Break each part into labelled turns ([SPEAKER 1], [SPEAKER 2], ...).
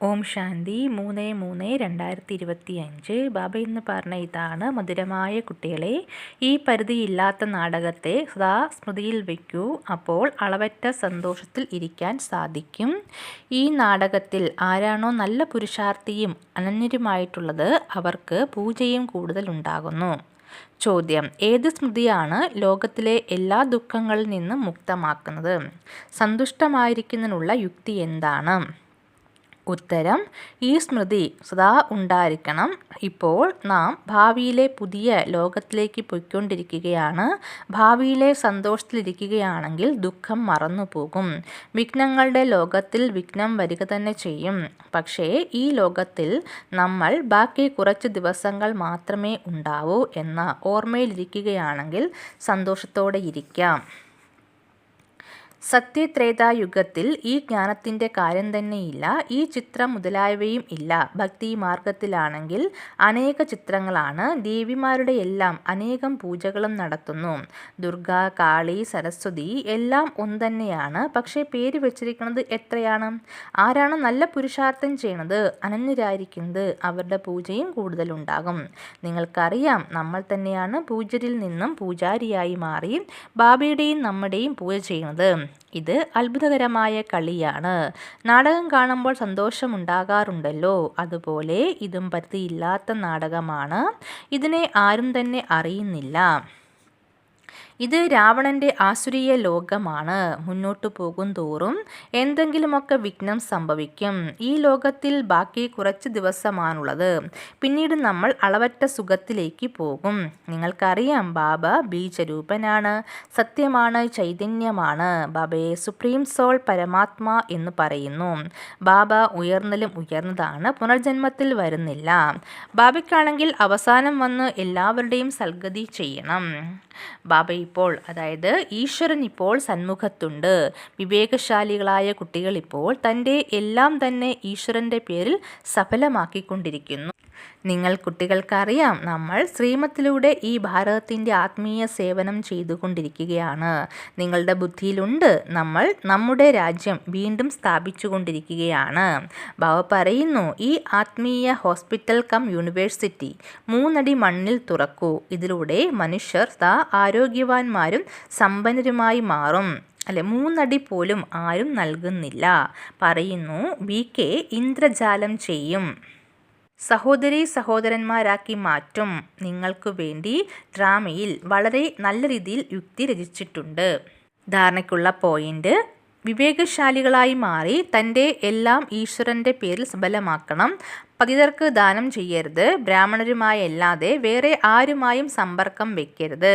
[SPEAKER 1] ഓം ശാന്തി മൂന്ന് മൂന്ന് രണ്ടായിരത്തി ഇരുപത്തി അഞ്ച് ബാബ ഇന്ന് പറഞ്ഞ ഇതാണ് മധുരമായ കുട്ടികളെ ഈ പരിധിയില്ലാത്ത നാടകത്തെ സദാ സ്മൃതിയിൽ വയ്ക്കൂ. അപ്പോൾ അളവറ്റ സന്തോഷത്തിൽ ഇരിക്കാൻ സാധിക്കും. ഈ നാടകത്തിൽ ആരാണോ നല്ല പുരുഷാർത്ഥിയും അനന്യരുമായിട്ടുള്ളത് അവർക്ക് പൂജയും കൂടുതൽ ഉണ്ടാകുന്നു. ചോദ്യം ഏത് സ്മൃതിയാണ് ലോകത്തിലെ എല്ലാ ദുഃഖങ്ങളിൽ നിന്നും മുക്തമാക്കുന്നത്? സന്തുഷ്ടമായിരിക്കുന്നതിനുള്ള യുക്തി എന്താണ്? ഉത്തരം ഈ സ്മൃതി സദാ ഉണ്ടായിരിക്കണം. ഇപ്പോൾ നാം ഭാവിയിലെ പുതിയ ലോകത്തിലേക്ക് പൊയ്ക്കൊണ്ടിരിക്കുകയാണ്. ഭാവിയിലെ സന്തോഷത്തിലിരിക്കുകയാണെങ്കിൽ ദുഃഖം മറന്നുപോകും. വിഘ്നങ്ങളുടെ ലോകത്തിൽ വിഘ്നം വരിക തന്നെ ചെയ്യും. പക്ഷേ ഈ ലോകത്തിൽ നമ്മൾ ബാക്കി കുറച്ച് ദിവസങ്ങൾ മാത്രമേ ഉണ്ടാവൂ എന്ന ഓർമ്മയിലിരിക്കുകയാണെങ്കിൽ സന്തോഷത്തോടെ ഇരിക്കാം. സത്യത്രേതായുഗത്തിൽ ഈ ജ്ഞാനത്തിന്റെ കാര്യം തന്നെയില്ല. ഈ ചിത്രം മുതലായവയും ഇല്ല. ഭക്തി മാർഗത്തിലാണെങ്കിൽ അനേക ചിത്രങ്ങളാണ് ദേവിമാരുടെ എല്ലാം അനേകം പൂജകളും നടത്തുന്നു. ദുർഗ കാളി സരസ്വതി എല്ലാം ഒന്നുതന്നെയാണ് പക്ഷേ പേര് വെച്ചിരിക്കുന്നത് എത്രയാണ്? ആരാണ് നല്ല പുരുഷാർത്ഥം ചെയ്യണത്? അനന്യരായിരിക്കുന്നത് അവരുടെ പൂജയും കൂടുതലുണ്ടാകും. നിങ്ങൾക്കറിയാം നമ്മൾ തന്നെയാണ് പൂജരിൽ നിന്നും പൂജാരിയായി മാറി ബാബയുടെയും നമ്മുടെയും പൂജ ചെയ്യുന്നത് ഇത് അത്ഭുതകരമായ കളിയാണ്. നാടകം കാണുമ്പോൾ സന്തോഷമുണ്ടാകാറുണ്ടല്ലോ അതുപോലെ ഇതും പരിധിയില്ലാത്ത നാടകമാണ്. ഇതിനെ ആരും തന്നെ അറിയുന്നില്ല. ഇത് രാവണന്റെ ആസുരീയ ലോകമാണ്. മുന്നോട്ടു പോകും തോറും എന്തെങ്കിലുമൊക്കെ വിഘ്നം സംഭവിക്കും. ഈ ലോകത്തിൽ ബാക്കി കുറച്ച് ദിവസമാണുള്ളത്. പിന്നീട് നമ്മൾ അളവറ്റ സുഖത്തിലേക്ക് പോകും. നിങ്ങൾക്കറിയാം ബാബ ബീജരൂപനാണ് സത്യമാണ് ചൈതന്യമാണ്. ബാബയെ സുപ്രീം സോൾ പരമാത്മ എന്ന് പറയുന്നു. ബാബ ഉയർന്നലും ഉയർന്നതാണ് പുനർജന്മത്തിൽ വരുന്നില്ല. ബാബയ്ക്കാണെങ്കിൽ അവസാനം വന്ന് എല്ലാവരുടെയും സൽഗതി ചെയ്യണം. ബാബ ഇപ്പോൾ അതായത് ഈശ്വരൻ ഇപ്പോൾ സന്മുഖത്തുണ്ട്. വിവേകശാലികളായ കുട്ടികൾ ഇപ്പോൾ തന്റെ എല്ലാം തന്നെ ഈശ്വരന്റെ പേരിൽ സഫലമാക്കിക്കൊണ്ടിരിക്കുന്നു. നിങ്ങൾ കുട്ടികൾക്കറിയാം നമ്മൾ ശ്രീമത്തിലൂടെ ഈ ഭാരതത്തിന്റെ ആത്മീയ സേവനം ചെയ്തുകൊണ്ടിരിക്കുകയാണ്. നിങ്ങളുടെ ബുദ്ധിയിലുണ്ട്. നമ്മൾ നമ്മുടെ രാജ്യം വീണ്ടും സ്ഥാപിച്ചു കൊണ്ടിരിക്കുകയാണ് ബാബ പറയുന്നു ഈ ആത്മീയ ഹോസ്പിറ്റൽ കം യൂണിവേഴ്സിറ്റി മൂന്നടി മണ്ണിൽ തുറക്കൂ. ഇതിലൂടെ മനുഷ്യർ താ ആരോഗ്യവാന്മാരും സമ്പന്നരുമായി മാറും. അല്ലെ മൂന്നടി പോലും ആരും നൽകുന്നില്ല. പറയുന്നു വി കെ ഇന്ദ്രജാലം ചെയ്യും. സഹോദരീ സഹോദരന്മാരാക്കി മാറ്റും നിങ്ങൾക്കു വേണ്ടി ഡ്രാമയിൽ വളരെ നല്ല രീതിയിൽ യുക്തി രചിച്ചിട്ടുണ്ട്. ധാരണയ്ക്കുള്ള പോയിന്റ് വിവേകശാലികളായി മാറി തന്റെ എല്ലാം ഈശ്വരന്റെ പേരിൽ സബലമാക്കണം. പതിതർക്ക് ദാനം ചെയ്യരുത് ബ്രാഹ്മണരുമായി അല്ലാതെ വേറെ ആരുമായും സമ്പർക്കം വയ്ക്കരുത്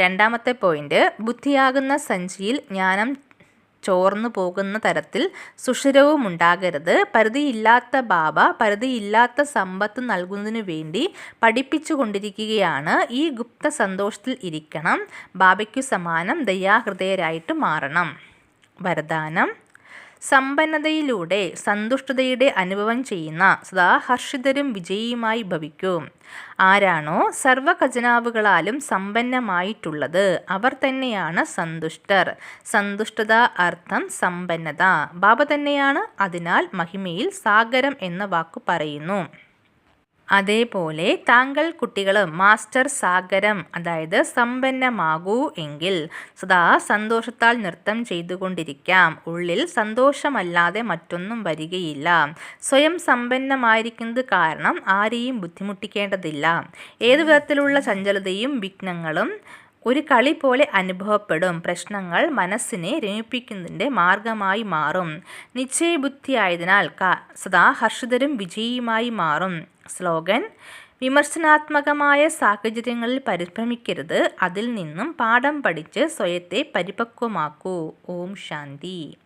[SPEAKER 1] രണ്ടാമത്തെ പോയിന്റ് ബുദ്ധിയാകുന്ന സഞ്ചിയിൽ ജ്ഞാനം ചോർന്നു പോകുന്ന തരത്തിൽ സുഷിരവും ഉണ്ടാകരുത്. പരിധിയില്ലാത്ത ബാബ പരിധിയില്ലാത്ത സമ്പത്ത് നൽകുന്നതിനു വേണ്ടി പഠിപ്പിച്ചു കൊണ്ടിരിക്കുകയാണ് ഈ ഗുപ്ത സന്തോഷത്തിൽ ഇരിക്കണം. ബാബയ്ക്കു സമാനം ദയാഹൃദയരായിട്ട് മാറണം. വരദാനം. സമ്പന്നതയിലൂടെ സന്തുഷ്ടതയുടെ അനുഭവം ചെയ്യുന്ന സദാ ഹർഷിതരും വിജയിയുമായി ഭവിക്കും. ആരാണോ സർവഖജനാവുകളാലും സമ്പന്നമായിട്ടുള്ളത് അവർ തന്നെയാണ് സന്തുഷ്ടർ. സന്തുഷ്ടത അർത്ഥം സമ്പന്നത. ബാബ തന്നെയാണ് അതിനാൽ മഹിമയിൽ സാഗരം എന്ന വാക്കു പറയുന്നു. അതേപോലെ താങ്കൾ കുട്ടികൾ മാസ്റ്റർ സാഗരം അതായത് സമ്പന്നമാകൂ എങ്കിൽ സദാ സന്തോഷത്താൽ നൃത്തം ചെയ്തുകൊണ്ടിരിക്കാം. ഉള്ളിൽ സന്തോഷമല്ലാതെ മറ്റൊന്നും വരികയില്ല. സ്വയം സമ്പന്നമായിരിക്കുന്നത് കാരണം ആരെയും ബുദ്ധിമുട്ടിക്കേണ്ടതില്ല. ഏതു വിധത്തിലുള്ള ചഞ്ചലതയും വിഘ്നങ്ങളും ഒരു കളി പോലെ അനുഭവപ്പെടും. പ്രശ്നങ്ങൾ മനസ്സിനെ രമിപ്പിക്കുന്നതിന്റെ മാർഗമായി മാറും. നിശ്ചയബുദ്ധിയായതിനാൽ സദാ ഹർഷിതരും വിജയിയുമായി മാറും. സ്ലോഗൻ. വിമർശനാത്മകമായ സാഹചര്യങ്ങളിൽ പരിഭ്രമിക്കരുത്. അതിൽ നിന്നും പാഠം പഠിച്ച് സ്വയത്തെ പരിപക്വമാക്കൂ. ഓം ശാന്തി.